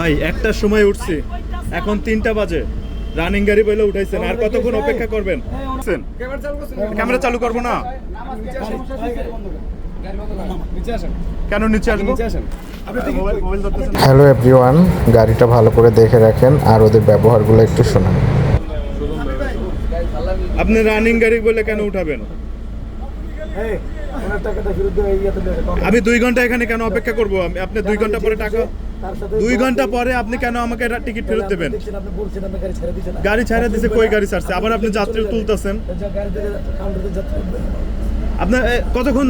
ভাই একটার সময় উঠছি। এখন তিনটা বাজে। রানিং গাড়ি বলে উঠাইছেন। আর কতক্ষণ অপেক্ষা করবেন? ক্যামেরা চালু করব না? কেন নিচে আসব? হ্যালো এভরিওয়ান গাড়িটা ভালো করে দেখে রাখেন আর ওদের ব্যবহারগুলো একটু শোনান। আপনি রানিং গাড়ি বলে কেন উঠাবেন? আমি দুই ঘণ্টা এখানে কেন অপেক্ষা করব? আমি আপনি দুই ঘণ্টা পরে টাকা দুই ঘণ্টা পরে আপনি কেন আমাকে টিকিট ফেরত দেবেন? গাড়ি ছাড়া দিছে কই গাড়ি ছাড়ছে? আবার আপনি যাত্রী তুলতেছেন? আপনার এ, কতক্ষণ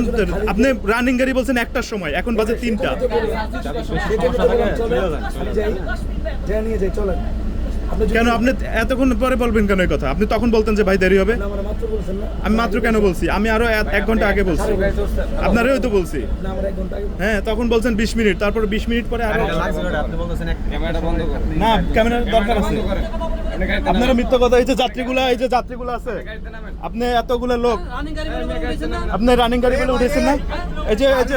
আপনি রানিং গাড়ি বলছেন একটার সময় এখন বাজে তিনটা। কেন আপনি এতক্ষণ পরে বলবেন কেন এই কথা? আপনি তখন বলতেন যে ভাই দেরি হবে। আমি মাত্র কেন বলছি? আমি আরও এক- এক ঘণ্টা আগে বলছি। আপনারও তো বলছি। হ্যাঁ তখন বলছেন বিশ মিনিট। তারপর বিশ মিনিট পরে আরও না ক্যামেরা দরকার আছে। আপনারা মিথ্যা কথা এই যে যাত্রীগুলা এই যে যাত্রীগুলো আছে। আপনি এতগুলো লোক আপনি রানিং গাড়ি বলে উঠেছেন না? এই যে এই যে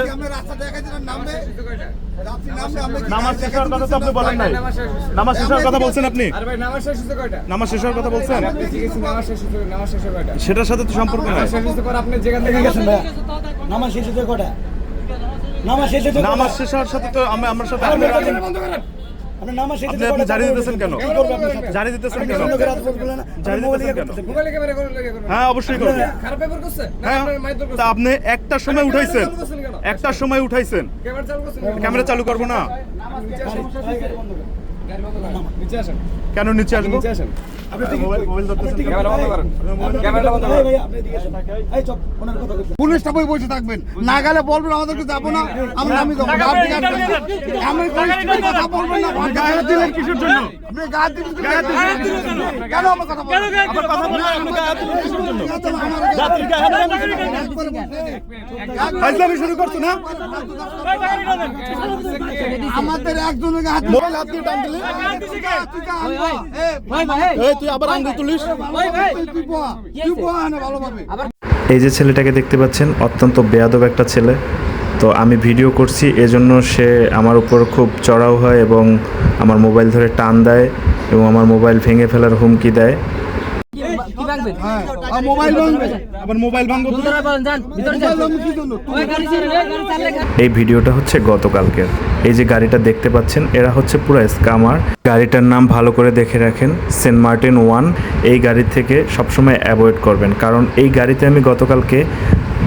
নামাজ শেষ হওয়ার কথা তো আপনি বলেন নাই নামাজ শেষ হওয়ার কথা বলছেন আপনি নামাজ শেষ হওয়ার কথা বলছেন সেটার সাথে তো সম্পর্ক নাই নামা শেষ হতে কটা নামা শেষ হতে নামাজ শেষ হওয়ার সাথে তো আমি আমার সাথে আপনি আপনি আপনি আপনি জারি দিতেছেন কেন জারি দিতেছেন কেন জারি দিতেছেন কেন হ্যাঁ অবশ্যই করবেন হ্যাঁ তা আপনি একটার সময় উঠাইছেন একটার সময় উঠাইছেন। ক্যামেরা চালু করব না? কেন নিচে আসব? মোবাইল- মোবাইল ধরতেছেন কেন? পুলিশটা বই বসে থাকবেন। না গেলে বলবেন আমাদেরকে যাব না। আমরা। আমি কথা বলবেন না। আপনি গায়ে হাত দিলেন কিসের জন্য? আপনি গায়ে দিবেন গায়ে হাত দিলেন কেন? আমার কথা বলবেন? কথা শুরু করছ না? আমাদের একজনের হাত মোবাইল হাত দিয়ে টান দিলে এই তুই আবার আঙ্গুল তুলিস? এই যে ছেলেটাকে দেখতে পাচ্ছেন অত্যন্ত বেয়াদব একটা ছেলে। তো আমি ভিডিও করছি এজন্য সে আমার উপর খুব চড়াও হয় এবং আমার মোবাইল ধরে টান দেয় এবং আমার মোবাইল ভেঙে ফেলার হুমকি দেয়। হ্যাঁ। মোবাইল আবার মোবাইল ভাঙবো এই ভিডিওটা হচ্ছে গতকালকের। এই যে গাড়িটা দেখতে পাচ্ছেন এরা হচ্ছে পুরো স্কামার। গাড়িটার নাম ভালো করে দেখে রাখেন সেন্ট মার্টিন ওয়ান। এই গাড়ি থেকে সবসময় অ্যাভয়েড করবেন। কারণ এই গাড়িতে আমি গতকালকে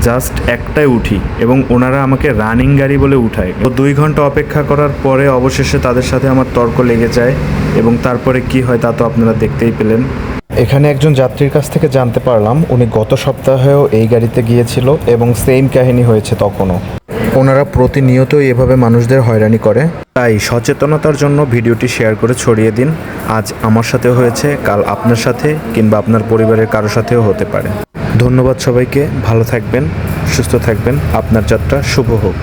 জাস্ট একটাই উঠি এবং ওনারা আমাকে রানিং গাড়ি বলে উঠায়। তো দুই ঘণ্টা অপেক্ষা করার পরে অবশেষে তাদের সাথে আমার তর্ক লেগে যায় এবং তারপরে কি হয় তা তো আপনারা দেখতেই পেলেন। এখানে একজন যাত্রীর কাছ থেকে জানতে পারলাম, উনি গত সপ্তাহেও এই গাড়িতে গিয়েছিল এবং সেম কাহিনী হয়েছে তখনও। ওনারা প্রতিনিয়তই এভাবে মানুষদের হয়রানি করে। তাই সচেতনতার জন্য ভিডিওটি শেয়ার করে ছড়িয়ে দিন। আজ আমার সাথেও হয়েছে, কাল আপনার সাথে কিংবা আপনার পরিবারের কারও সাথেও হতে পারে। ধন্যবাদ সবাইকে, ভালো থাকবেন, সুস্থ থাকবেন, আপনার যাত্রা শুভ হোক।